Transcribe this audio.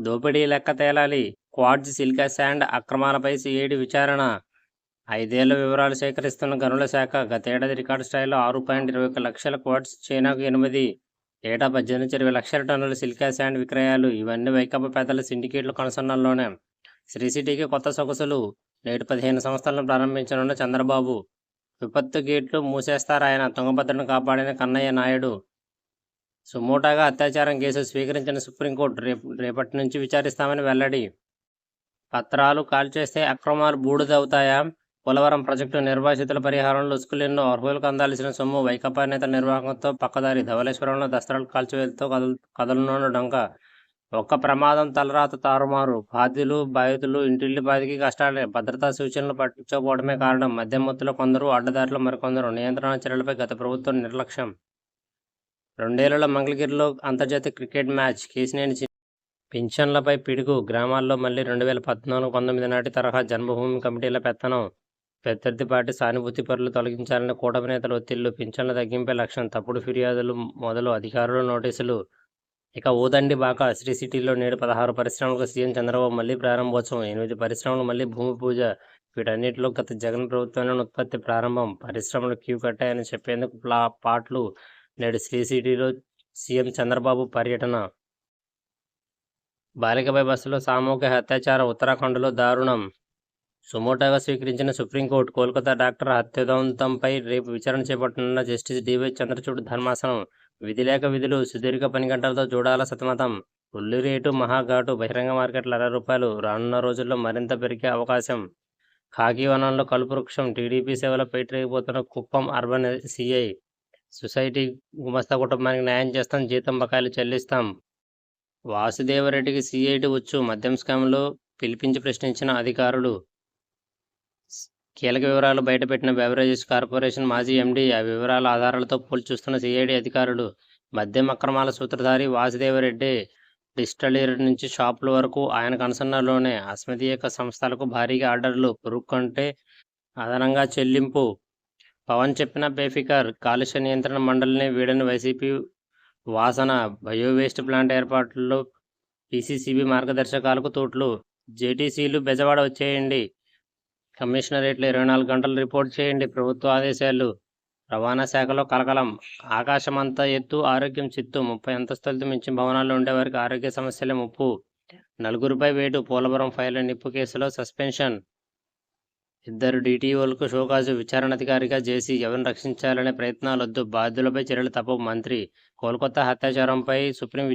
దోపిడీ లెక్క తేలాలి. క్వాడ్జ్ సిల్కా శాండ్ అక్రమాలపై సిఐడి విచారణ. ఐదేళ్ళ వివరాలు సేకరిస్తున్న గనుల శాఖ గతేడాది రికార్డు స్థాయిలో ఆరు పాయింట్ ఇరవై ఒక్క లక్షల క్వాడ్స్ చైనాకు ఎనిమిది ఏటా పద్దెనిమిది నుంచి ఇరవై లక్షల టన్నుల సిల్కా శాండ్ విక్రయాలు. ఇవన్నీ వైకాపా పెద్దల సిండికేట్ల కొనసన్నల్లోనే. శ్రీ సిటీకి కొత్త సొగసులు. నేటి పదిహేను సంస్థలను ప్రారంభించనున్న చంద్రబాబు. విపత్తు గేట్లు మూసేస్తారు ఆయన తుంగభద్రను కాపాడిన కన్నయ్య నాయుడు. సుమోటాగా అత్యాచారం కేసు స్వీకరించిన సుప్రీంకోర్టు రేపు రేపటి నుంచి విచారిస్తామని వెల్లడి. పత్రాలు కాల్చేస్తే అక్రమాలు బూడిదవుతాయా? పోలవరం ప్రాజెక్టు నిర్వాసితుల పరిహారంలో ఉసుకులెన్నో అర్హులకు అందాల్సిన సొమ్ము వైకాపా నేత నిర్వాహకంతో పక్కదారి ధవళేశ్వరంలో దసరాలు కాల్చివేతతో కదలు కదలనున్న డొంక. ఒక్క ప్రమాదం తలరాత తారుమారు. బాధ్యులు బాధితులు ఇంటిల్లి బాధికి కష్టాలే. భద్రతా సూచనలు పట్టించకపోవడమే కారణం. మద్యం మత్తులో కొందరు అడ్డదారిలో మరికొందరు. నియంత్రణ చర్యలపై గత ప్రభుత్వం నిర్లక్ష్యం. రెండేళ్ళలో మంగళగిరిలో అంతర్జాతీయ క్రికెట్ మ్యాచ్ కేసినేని చి- పింఛన్లపై పిడుగు. గ్రామాల్లో మళ్ళీ రెండు వేల పద్నాలుగు పంతొమ్మిది నాటి తరహా జన్మభూమి కమిటీల పెత్తనం. ప్రత్యర్థి పార్టీ సానుభూతి పరులు తొలగించాలని కూటమి నేతల ఒత్తిళ్ళు పింఛన్ల తగ్గింపే లక్ష్యం తప్పుడు ఫిర్యాదులు మొదలు అధికారులు నోటీసులు. ఇక ఊదండి బాక శ్రీ సిటీలో నేడు పదహారు పరిశ్రమలకు సీఎం చంద్రబాబు మళ్ళీ ప్రారంభోత్సవం. ఎనిమిది పరిశ్రమలు మళ్ళీ భూమి పూజ. వీటన్నిటిలో గత జగన్ ప్రభుత్వంలోని ఉత్పత్తి ప్రారంభం. పరిశ్రమలు క్యూ కట్టాయని చెప్పేందుకు ప్లా పాటలు నేడు సిసిటీలో సీఎం చంద్రబాబు పర్యటన. బాలికపై బస్సులో సామూహిక అత్యాచారం ఉత్తరాఖండ్లో దారుణం. సుమోటోగా స్వీకరించిన సుప్రీంకోర్టు కోల్కతా డాక్టర్ హత్యదంతంపై రేపు విచారణ చేపట్టనున్న జస్టిస్ డివై చంద్రచూడ్ ధర్మాసనం. విధి లేక విధులు సుదీర్ఘ పని గంటలతో చూడాల సతమతం. ఉల్లి రేటు మహాఘాటు బహిరంగ మార్కెట్ల అరవై రూపాయలు రానున్న రోజుల్లో మరింత పెరిగే అవకాశం. ఖాకీ వనంలో కలుపు వృక్షం టీడీపీ సేవల పేటరేగిపోతున్న కుప్పం అర్బన్ సిఐ సొసైటీ గుమస్తా కుటుంబానికి న్యాయం చేస్తాం జీతం బకాయిలు చెల్లిస్తాం. వాసుదేవరెడ్డికి సిఐటి వచ్చు మద్యం స్కామ్లో పిలిపించి ప్రశ్నించిన అధికారులు. కీలక వివరాలు బయటపెట్టిన బెవరేజెస్ కార్పొరేషన్ మాజీ ఎండీ ఆ వివరాల ఆధారాలతో పోల్చి చూస్తున్న సిఐడి అధికారులు మద్యం అక్రమాల సూత్రధారి వాసుదేవరెడ్డి డిస్టలీర్ నుంచి షాపుల వరకు ఆయన కనసన్నలోనే అస్మదీయక సంస్థలకు భారీగా ఆర్డర్లు పురుక్కంటే అదనంగా చెల్లింపు పవన్ చెప్పిన బేఫికర్ కాలుష్య నియంత్రణ మండలిని వీడని వైసీపీ వాసన బయోవేస్ట్ ప్లాంట్ ఏర్పాట్లలో పీసీసీబీ మార్గదర్శకాలకు తోట్లు. జేటీసీలు బెజవాడ వచ్చేయండి. కమిషనరేట్లు ఇరవై నాలుగు గంటలు రిపోర్ట్ చేయండి. ప్రభుత్వ ఆదేశాలు. రవాణా శాఖలో కలకలం. ఆకాశమంతా ఎత్తు ఆరోగ్యం చిత్తు. ముప్పై అంతస్తులతో మించిన భవనాల్లో ఉండేవారికి ఆరోగ్య సమస్యలే ముప్పు. నలుగురిపై వేటు. పోలవరం ఫైల్ నిప్పు కేసులో సస్పెన్షన్. ఇద్దరు డీటీఓలకు షోకాజు విచారణాధికారిగా చేసి ఎవరిని రక్షించాలనే ప్రయత్నాలొద్దు. బాధ్యులపై చర్యలు తప్పవు. మంత్రి కోల్కతా హత్యాచారంపై సుప్రీం